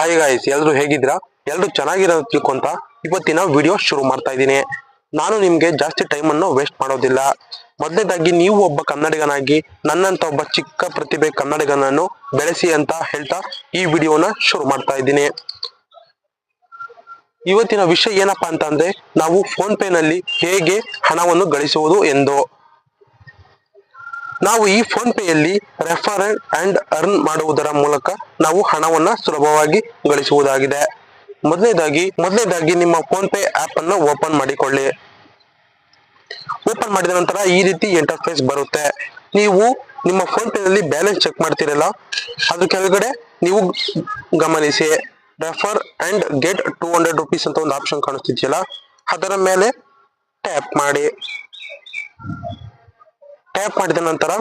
Hi guys ಎಲ್ರು ಹೇಗಿದ್ರ ಎಲ್ರು ಚೆನ್ನಾಗಿರೋ ತಿಳ್ಕೊಂತ ಇವತ್ತಿನ ವಿಡಿಯೋ ಶುರು ಮಾಡ್ತಾ ಇದ್ದೀನಿ. ನಾನು ನಿಮ್ಗೆ ಜಾಸ್ತಿ ಟೈಮ್ ಅನ್ನು ವೇಸ್ಟ್ ಮಾಡೋದಿಲ್ಲ. ಮೊದಲನೇದಾಗಿ ನೀವು ಒಬ್ಬ ಕನ್ನಡಿಗನಾಗಿ, ನನ್ನಂತ ಒಬ್ಬ ಚಿಕ್ಕ ಪ್ರತಿಭೆ ಕನ್ನಡಿಗನನ್ನು ಬೆಳೆಸಿ ಅಂತ ಹೇಳ್ತಾ ಈ ವಿಡಿಯೋನ ಶುರು ಮಾಡ್ತಾ ಇದ್ದೀನಿ. ಇವತ್ತಿನ ವಿಷಯ ಏನಪ್ಪಾ ಅಂತಂದ್ರೆ, ನಾವು ಫೋನ್ ಪೇ ನಲ್ಲಿ ಹೇಗೆ ಹಣವನ್ನು ಗಳಿಸುವುದು ಎಂದು. ನಾವು ಈ ಫೋನ್ ಪೇಯಲ್ಲಿ ರೆಫರ್ ಅಂಡ್ ಅರ್ನ್ ಮಾಡುವುದರ ಮೂಲಕ ನಾವು ಹಣವನ್ನ ಸುಲಭವಾಗಿ ಗಳಿಸುವುದಾಗಿದೆ. ಮೊದಲನೇದಾಗಿ ಮೊದಲನೇದಾಗಿ ನಿಮ್ಮ ಫೋನ್ ಪೇ ಆಪ್ ಅನ್ನು ಓಪನ್ ಮಾಡಿಕೊಳ್ಳಿ. ಓಪನ್ ಮಾಡಿದ ನಂತರ ಈ ರೀತಿ ಇಂಟರ್ಫೇಸ್ ಬರುತ್ತೆ. ನೀವು ನಿಮ್ಮ ಫೋನ್ ಪೇ ನಲ್ಲಿ ಬ್ಯಾಲೆನ್ಸ್ ಚೆಕ್ ಮಾಡ್ತಿರಲ್ಲ ಅದ್ರ ಕೆಳಗಡೆ ನೀವು ಗಮನಿಸಿ refer and get two hundred rupees ಅಂತ ಒಂದು ಆಪ್ಷನ್ ಕಾಣಿಸ್ತಿದೆಯಲ್ಲ, ಅದರ ಮೇಲೆ ಟ್ಯಾಪ್ ಮಾಡಿ. ಟ್ಯಾಪ್ ಮಾಡಿದ ನಂತರ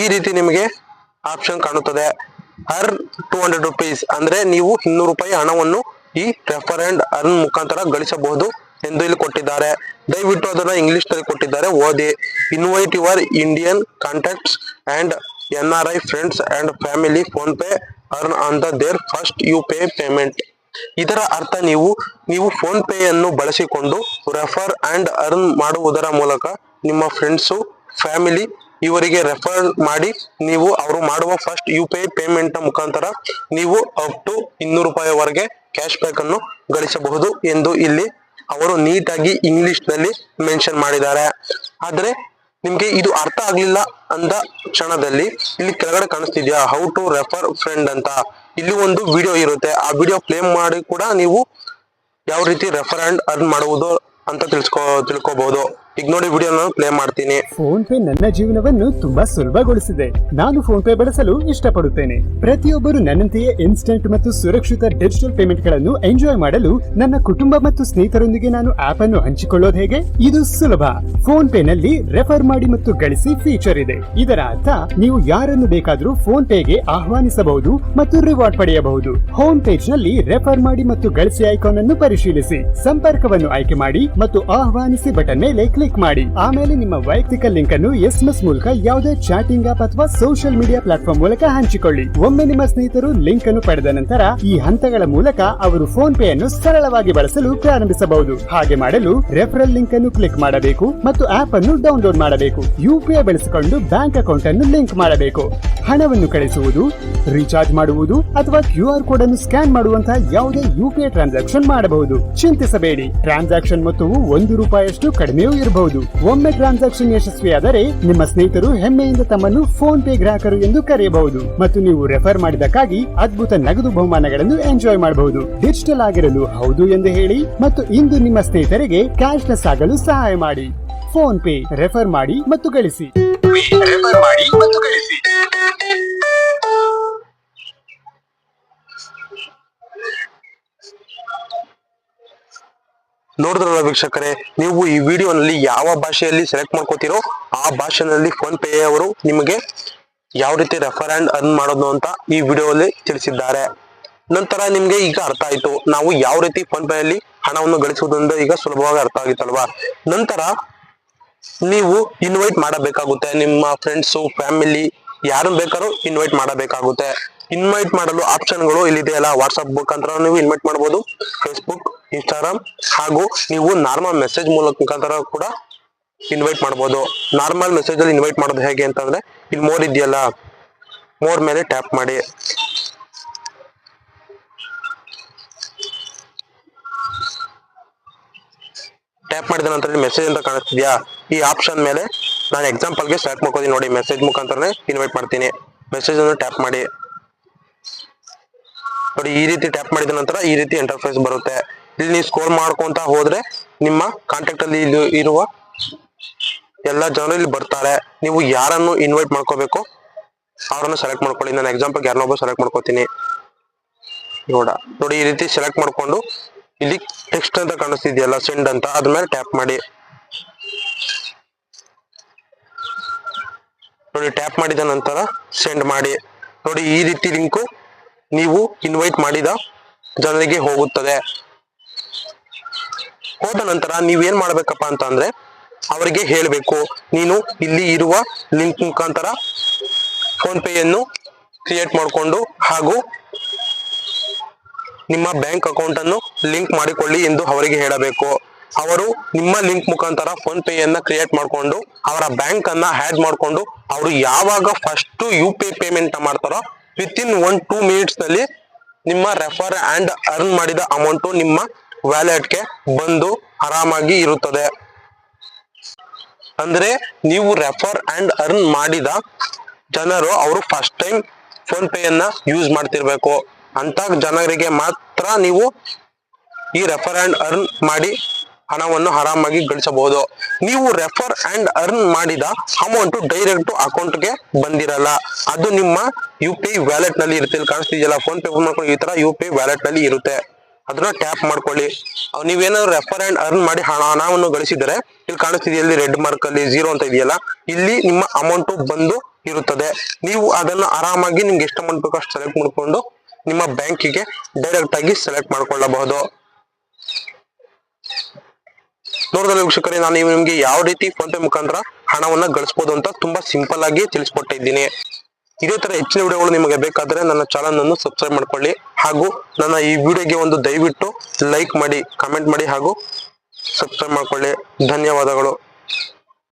ಈ ರೀತಿ ನಿಮಗೆ ಆಪ್ಷನ್ ಕಾಣುತ್ತದೆ. ಅರ್ನ್ ಟೂ ಹಂಡ್ರೆಡ್ ರುಪೀಸ್ ಅಂದ್ರೆ ನೀವು ಇನ್ನೂರು ರೂಪಾಯಿ ಹಣವನ್ನು ಈ ರೆಫರ್ ಅಂಡ್ ಅರ್ನ್ ಮುಖಾಂತರ ಗಳಿಸಬಹುದು ಎಂದು ಇಲ್ಲಿ ಕೊಟ್ಟಿದ್ದಾರೆ. ದಯವಿಟ್ಟು ಅದನ್ನ ಇಂಗ್ಲಿಷ್ನಲ್ಲಿ ಕೊಟ್ಟಿದ್ದಾರೆ. ಓದಿ. Invite your Indian contacts and N R I friends and family PhonePe earn on the their first U pay payment ಇದರ ಅರ್ಥ ನೀವು ನೀವು ಫೋನ್ ಪೇ ಅನ್ನು ಬಳಸಿಕೊಂಡು ರೆಫರ್ ಅಂಡ್ ಅರ್ನ್ ಮಾಡುವುದರ ಮೂಲಕ ನಿಮ್ಮ ಫ್ರೆಂಡ್ಸು ಫ್ಯಾಮಿಲಿ ಇವರಿಗೆ ರೆಫರ್ ಮಾಡಿ ನೀವು ಅವರು ಮಾಡುವ first U P I payment ಮುಖಾಂತರ ನೀವು ಅಪ್ ಟು ಇನ್ನೂರು ರೂಪಾಯಿವರೆಗೆ ಕ್ಯಾಶ್ ಬ್ಯಾಕ್ ಅನ್ನು ಗಳಿಸಬಹುದು ಎಂದು ಇಲ್ಲಿ ಅವರು ನೀಟಾಗಿ ಇಂಗ್ಲಿಷ್ನಲ್ಲಿ ಮೆನ್ಷನ್ ಮಾಡಿದ್ದಾರೆ. ಆದ್ರೆ ನಿಮ್ಗೆ ಇದು ಅರ್ಥ ಆಗ್ಲಿಲ್ಲ ಅಂದ ಕ್ಷಣದಲ್ಲಿ ಇಲ್ಲಿ ಕೆಳಗಡೆ ಕಾಣಿಸ್ತಿದ್ಯಾ? ಹೌ ಟು ರೆಫರ್ ಫ್ರೆಂಡ್ ಅಂತ. ಇಲ್ಲಿ ಒಂದು ವಿಡಿಯೋ ಇರುತ್ತೆ. ಆ ವಿಡಿಯೋ ಪ್ಲೇ ಮಾಡಿ ಕೂಡ ನೀವು ಯಾವ ರೀತಿ ರೆಫರ್ ಅಂಡ್ ಅರ್ನ್ ಮಾಡುವುದು ಅಂತ ತಿಳ್ಸ್ಕೊ ತಿಳ್ಕೊಬಹುದು ಈಗ ನೋಡಿ ವಿಡಿಯೋ ಪ್ಲೇ ಮಾಡ್ತೀನಿ. ಫೋನ್ ಪೇ ನನ್ನ ಜೀವನವನ್ನು ತುಂಬಾ ಸುಲಭಗೊಳಿಸಿದೆ. ನಾನು ಫೋನ್ ಪೇ ಬಳಸಲು ಇಷ್ಟಪಡುತ್ತೇನೆ. ಪ್ರತಿಯೊಬ್ಬರು ನನ್ನಂತೆಯೇ ಇನ್ಸ್ಟೆಂಟ್ ಮತ್ತು ಸುರಕ್ಷಿತ ಡಿಜಿಟಲ್ ಪೇಮೆಂಟ್ಗಳನ್ನು ಎಂಜಾಯ್ ಮಾಡಲು ನನ್ನ ಕುಟುಂಬ ಮತ್ತು ಸ್ನೇಹಿತರೊಂದಿಗೆ ನಾನು ಆಪ್ ಅನ್ನು ಹಂಚಿಕೊಳ್ಳೋದು ಹೇಗೆ? ಇದು ಸುಲಭ. ಫೋನ್ ಪೇ ನಲ್ಲಿ ರೆಫರ್ ಮಾಡಿ ಮತ್ತು ಗಳಿಸಿ ಫೀಚರ್ ಇದೆ. ಇದರ ಅರ್ಥ ನೀವು ಯಾರನ್ನು ಬೇಕಾದರೂ ಫೋನ್ ಪೇಗೆ ಆಹ್ವಾನಿಸಬಹುದು ಮತ್ತು ರಿವಾರ್ಡ್ ಪಡೆಯಬಹುದು. ಹೋಮ್ ಪೇಜ್ನಲ್ಲಿ ರೆಫರ್ ಮಾಡಿ ಮತ್ತು ಗಳಿಸಿ ಐಕಾನ್ ಅನ್ನು ಪರಿಶೀಲಿಸಿ. ಸಂಪರ್ಕವನ್ನು ಆಯ್ಕೆ ಮಾಡಿ ಮತ್ತು ಆಹ್ವಾನಿಸಿ ಬಟನ್ ಮೇಲೆ ಕ್ಲಿಕ್ ಮಾಡಿ. ಆಮೇಲೆ ನಿಮ್ಮ ವೈಯಕ್ತಿಕ ಲಿಂಕ್ ಅನ್ನು ಎಸ್ ಎಸ್ ಮೂಲಕ ಯಾವುದೇ ಚಾಟಿಂಗ್ ಆಪ್ ಅಥವಾ ಸೋಷಿಯಲ್ ಮೀಡಿಯಾ ಪ್ಲಾಟ್ಫಾರ್ಮ್ ಮೂಲಕ ಹಂಚಿಕೊಳ್ಳಿ. ಒಮ್ಮೆ ನಿಮ್ಮ ಸ್ನೇಹಿತರು ಲಿಂಕ್ ಅನ್ನು ಪಡೆದ ನಂತರ ಈ ಹಂತಗಳ ಮೂಲಕ ಅವರು ಫೋನ್ ಪೇ ಅನ್ನು ಸರಳವಾಗಿ ಬಳಸಲು ಪ್ರಾರಂಭಿಸಬಹುದು. ಹಾಗೆ ಮಾಡಲು ರೆಫರಲ್ ಲಿಂಕ್ ಅನ್ನು ಕ್ಲಿಕ್ ಮಾಡಬೇಕು ಮತ್ತು ಆಪ್ ಅನ್ನು ಡೌನ್ಲೋಡ್ ಮಾಡಬೇಕು. ಯುಪಿಐ ಬಳಸಿಕೊಂಡು ಬ್ಯಾಂಕ್ ಅಕೌಂಟ್ ಅನ್ನು ಲಿಂಕ್ ಮಾಡಬೇಕು. ಹಣವನ್ನು ಕಳಿಸುವುದು ರೀಚಾರ್ಜ್ ಮಾಡುವುದು ಅಥವಾ ಕ್ಯೂ ಆರ್ ಕೋಡ್ ಅನ್ನು ಸ್ಕ್ಯಾನ್ ಮಾಡುವಂತಹ ಯಾವುದೇ ಯುಪಿಐ ಟ್ರಾನ್ಸಾಕ್ಷನ್ ಮಾಡಬಹುದು. ಚಿಂತಿಸಬೇಡಿ. ಟ್ರಾನ್ಸಾಕ್ಷನ್ ಮೊತ್ತವು ಒಂದು ರೂಪಾಯಿಯಷ್ಟು ಕಡಿಮೆಯೂ ಇರಬಹುದು. ಒಮ್ಮೆ ಟ್ರಾನ್ಸಾಕ್ಷನ್ ಯಶಸ್ವಿಯಾದರೆ, ನಿಮ್ಮ ಸ್ನೇಹಿತರು ಹೆಮ್ಮೆಯಿಂದ ತಮ್ಮನ್ನು ಫೋನ್ ಪೇ ಗ್ರಾಹಕರು ಎಂದು ಕರೆಯಬಹುದು. ಮತ್ತು ನೀವು ರೆಫರ್ ಮಾಡಿದಕ್ಕಾಗಿ ಅದ್ಭುತ ನಗದು ಬಹುಮಾನಗಳನ್ನು ಎಂಜಾಯ್ ಮಾಡಬಹುದು. ಡಿಜಿಟಲ್ ಆಗಿರಲು ಹೌದು ಎಂದು ಹೇಳಿ, ಮತ್ತು ಇಂದು ನಿಮ್ಮ ಸ್ನೇಹಿತರಿಗೆ ಕ್ಯಾಶ್ಲೆಸ್ ಆಗಲು ಸಹಾಯ ಮಾಡಿ. ಫೋನ್ ಪೇ ರೆಫರ್ ಮಾಡಿ ಮತ್ತು ಗಳಿಸಿ. ರೆಫರ್ ಮಾಡಿ ಮತ್ತು ನೋಡಿದ್ರಲ್ಲ ವೀಕ್ಷಕರೇ, ನೀವು ಈ ವಿಡಿಯೋನಲ್ಲಿ ಯಾವ ಭಾಷೆಯಲ್ಲಿ ಸೆಲೆಕ್ಟ್ ಮಾಡ್ಕೋತೀರೋ ಆ ಭಾಷೆನಲ್ಲಿ ಫೋನ್ ಪೇ ಅವರು ನಿಮಗೆ ಯಾವ ರೀತಿ ರೆಫರ್ ಅಂಡ್ ಅರ್ನ್ ಮಾಡೋದು ಅಂತ ಈ ವಿಡಿಯೋದಲ್ಲಿ ತಿಳಿಸಿದ್ದಾರೆ. ನಂತರ ನಿಮ್ಗೆ ಈಗ ಅರ್ಥ ಆಯ್ತು, ನಾವು ಯಾವ ರೀತಿ ಫೋನ್ ಪೇ ಅಲ್ಲಿ ಹಣವನ್ನು ಗಳಿಸುವುದರಿಂದ ಈಗ ಸುಲಭವಾಗಿ ಅರ್ಥ ಆಗಿತ್ತಲ್ವಾ? ನಂತರ ನೀವು ಇನ್ವೈಟ್ ಮಾಡಬೇಕಾಗುತ್ತೆ, ನಿಮ್ಮ ಫ್ರೆಂಡ್ಸು ಫ್ಯಾಮಿಲಿ ಯಾರು ಬೇಕಾದ್ರೂ ಇನ್ವೈಟ್ ಮಾಡಬೇಕಾಗುತ್ತೆ. ಇನ್ವೈಟ್ ಮಾಡಲು ಆಪ್ಷನ್ಗಳು ಇಲ್ಲಿದೆಯಲ್ಲ ವಾಟ್ಸ್ಆಪ್ ಮುಖಾಂತರ ನೀವು ಇನ್ವೈಟ್ ಮಾಡಬಹುದು ಫೇಸ್ಬುಕ್ ಇನ್ಸ್ಟಾಗ್ರಾಮ್ ಹಾಗೂ ನೀವು ನಾರ್ಮಲ್ ಮೆಸೇಜ್ ಮೂಲಕ ಮುಖಾಂತರ ಕೂಡ ಇನ್ವೈಟ್ ಮಾಡಬಹುದು ನಾರ್ಮಲ್ ಮೆಸೇಜ್ ಅಲ್ಲಿ ಇನ್ವೈಟ್ ಮಾಡೋದು ಹೇಗೆ ಅಂತಂದ್ರೆ ಇಲ್ಲಿ ಮೋರ್ ಇದೆಯಲ್ಲ? ಮೋರ್ ಮೇಲೆ ಟ್ಯಾಪ್ ಮಾಡಿ. ಟ್ಯಾಪ್ ಮಾಡಿದ ನಂತರ ಮೆಸೇಜ್ ಅಂತ ಕಾಣಿಸ್ತಿದ್ಯಾ? ಈ ಆಪ್ಷನ್ ಮೇಲೆ ನಾನು ಎಕ್ಸಾಂಪಲ್ಗೆ ಸೆಲೆಕ್ಟ್ ಮಾಡ್ಕೋತೀನಿ ನೋಡಿ ಮೆಸೇಜ್ ಮುಖಾಂತರನೇ ಇನ್ವೈಟ್ ಮಾಡ್ತೀನಿ. ಮೆಸೇಜ್ ಅನ್ನು ಟ್ಯಾಪ್ ಮಾಡಿ. ನೋಡಿ, ಈ ರೀತಿ ಟ್ಯಾಪ್ ಮಾಡಿದ ನಂತರ ಈ ರೀತಿ ಇಂಟರ್ಫೇಸ್ ಬರುತ್ತೆ. ಇಲ್ಲಿ ನೀವು ಸ್ಕೋರ್ ಮಾಡ್ಕೊಂತ ಹೋದ್ರೆ ನಿಮ್ಮ ಕಾಂಟ್ಯಾಕ್ಟ್ ಅಲ್ಲಿ ಇರುವ ಎಲ್ಲ ಜನರು ಇಲ್ಲಿ ಬರ್ತಾರೆ. ನೀವು ಯಾರನ್ನು ಇನ್ವೈಟ್ ಮಾಡ್ಕೋಬೇಕು, ಅವರನ್ನು ಸೆಲೆಕ್ಟ್ ಮಾಡ್ಕೊಳ್ಳಿ. ನಾನು ಎಕ್ಸಾಂಪಲ್ ಯಾರನ್ನೊಬ್ಬ ಸೆಲೆಕ್ಟ್ ಮಾಡ್ಕೋತೀನಿ. ನೋಡ, ನೋಡಿ ಈ ರೀತಿ ಸೆಲೆಕ್ಟ್ ಮಾಡ್ಕೊಂಡು ಇಲ್ಲಿ ಟೆಕ್ಸ್ಟ್ ಅಂತ ಕಾಣಿಸ್ತಿದೆಯಲ್ಲ ಸೆಂಡ್ ಅಂತ, ಅದ್ರ ಮೇಲೆ ಟ್ಯಾಪ್ ಮಾಡಿ. ನೋಡಿ ಟ್ಯಾಪ್ ಮಾಡಿದ ನಂತರ ಸೆಂಡ್ ಮಾಡಿ. ನೋಡಿ, ಈ ರೀತಿ ಲಿಂಕು ನೀವು ಇನ್ವೈಟ್ ಮಾಡಿದ ಜನರಿಗೆ ಹೋಗುತ್ತದೆ. ಹೋದ ನಂತರ ನೀವೇನ್ ಮಾಡ್ಬೇಕಪ್ಪ ಅಂತ ಅಂದ್ರೆ ಅವರಿಗೆ ಹೇಳಬೇಕು. ನೀನು ಇಲ್ಲಿ ಇರುವ ಲಿಂಕ್ ಮುಖಾಂತರ ಫೋನ್ ಪೇಯನ್ನು ಕ್ರಿಯೇಟ್ ಮಾಡಿಕೊಂಡು ಹಾಗೂ ನಿಮ್ಮ ಬ್ಯಾಂಕ್ ಅಕೌಂಟ್ ಅನ್ನು ಲಿಂಕ್ ಮಾಡಿಕೊಳ್ಳಿ ಎಂದು ಅವರಿಗೆ ಹೇಳಬೇಕು. ಅವರು ನಿಮ್ಮ ಲಿಂಕ್ ಮುಖಾಂತರ ಫೋನ್ ಪೇ ಅನ್ನ ಕ್ರಿಯೇಟ್ ಮಾಡಿಕೊಂಡು ಅವರ ಬ್ಯಾಂಕ್ ಅನ್ನ ಆಡ್ ಮಾಡಿಕೊಂಡು ಅವರು ಯಾವಾಗ ಫಸ್ಟ್ ಯು ಪಿ ಪೇಮೆಂಟ್ ಮಾಡ್ತಾರೋ ವಿತ್ ಇನ್ ಒನ್ ಟೂ ಮಿನಿಟ್ಸ್ನಲ್ಲಿ ನಿಮ್ಮ ರೆಫರ್ ಅಂಡ್ ಅರ್ನ್ ಮಾಡಿದ ಅಮೌಂಟ್ ನಿಮ್ಮ ವ್ಯಾಲೆಟ್ಗೆ ಬಂದು ಆರಾಮಾಗಿ ಇರುತ್ತದೆ. ಅಂದ್ರೆ ನೀವು ರೆಫರ್ ಅಂಡ್ ಅರ್ನ್ ಮಾಡಿದ ಜನರು ಅವರು ಫಸ್ಟ್ ಟೈಮ್ ಫೋನ್ ಪೇ ಅನ್ನ ಯೂಸ್ ಮಾಡ್ತಿರ್ಬೇಕು. ಅಂತ ಜನರಿಗೆ ಮಾತ್ರ ನೀವು ಈ ರೆಫರ್ ಅಂಡ್ ಅರ್ನ್ ಮಾಡಿ ಹಣವನ್ನು ಆರಾಮಾಗಿ ಗಳಿಸಬಹುದು. ನೀವು ರೆಫರ್ ಅಂಡ್ ಅರ್ನ್ ಮಾಡಿದ ಅಮೌಂಟ್ ಡೈರೆಕ್ಟ್ ಅಕೌಂಟ್ಗೆ ಬಂದಿರಲ್ಲ. ಅದು ನಿಮ್ಮ ಯು ಪಿ ವ್ಯಾಲೆಟ್ನಲ್ಲಿ ಇರುತ್ತೆ. ಕಾಣಿಸ್ತಿದೆಯಲ್ಲ ಫೋನ್ ಪೇ ಮಾಡ್ಕೊಂಡು ಈ ತರ ಯು ಪಿ ವ್ಯಾಲೆಟ್ನಲ್ಲಿ ಇರುತ್ತೆ. ಅದನ್ನ ಟ್ಯಾಪ್ ಮಾಡ್ಕೊಳ್ಳಿ. ನೀವೇನಾದ್ರು ರೆಫರ್ ಅಂಡ್ ಅರ್ನ್ ಮಾಡಿ ಹಣ, ಹಣವನ್ನು ಗಳಿಸಿದರೆ, ಇಲ್ಲಿ ಕಾಣಿಸ್ತಿದೆಯಲ್ಲ ರೆಡ್ ಮಾರ್ಕ್ ಅಲ್ಲಿ ಜೀರೋ ಅಂತ ಇದೆಯಲ್ಲ, ಇಲ್ಲಿ ನಿಮ್ಮ ಅಮೌಂಟ್ ಬಂದು ಇರುತ್ತದೆ. ನೀವು ಅದನ್ನ ಆರಾಮಾಗಿ ನಿಮ್ಗೆ ಎಷ್ಟು ಅಮೌಂಟ್ ಬೇಕೋ ಅಷ್ಟು ಸೆಲೆಕ್ಟ್ ಮಾಡ್ಕೊಂಡು ನಿಮ್ಮ ಬ್ಯಾಂಕಿಗೆ ಡೈರೆಕ್ಟ್ ಆಗಿ ಸೆಲೆಕ್ಟ್ ಮಾಡ್ಕೊಳ್ಳಬಹುದು. ನೋಡಿದ್ರೆ ವೀಕ್ಷಕರೇ, ನಾನು ನಿಮಗೆ ನಿಮ್ಗೆ ಯಾವ ರೀತಿ ಫೋನ್ ಪೇ ಮುಖಾಂತರ ಹಣವನ್ನ ಗಳಿಸಬಹುದು ಅಂತ ತುಂಬಾ ಸಿಂಪಲ್ ಆಗಿ ತಿಳಿಸ್ಕೊಟ್ಟಿದ್ದೀನಿ. ಇದೇ ತರ ಹೆಚ್ಚಿನ ವಿಡಿಯೋಗಳು ನಿಮಗೆ ಬೇಕಾದ್ರೆ ನನ್ನ ಚಾನಲ್ ಅನ್ನು ಸಬ್ಸ್ಕ್ರೈಬ್ ಮಾಡ್ಕೊಳ್ಳಿ. ಹಾಗೂ ನನ್ನ ಈ ವಿಡಿಯೋಗೆ ಒಂದು ದಯವಿಟ್ಟು ಲೈಕ್ ಮಾಡಿ ಕಮೆಂಟ್ ಮಾಡಿ ಹಾಗೂ ಸಬ್ಸ್ಕ್ರೈಬ್ ಮಾಡ್ಕೊಳ್ಳಿ. ಧನ್ಯವಾದಗಳು.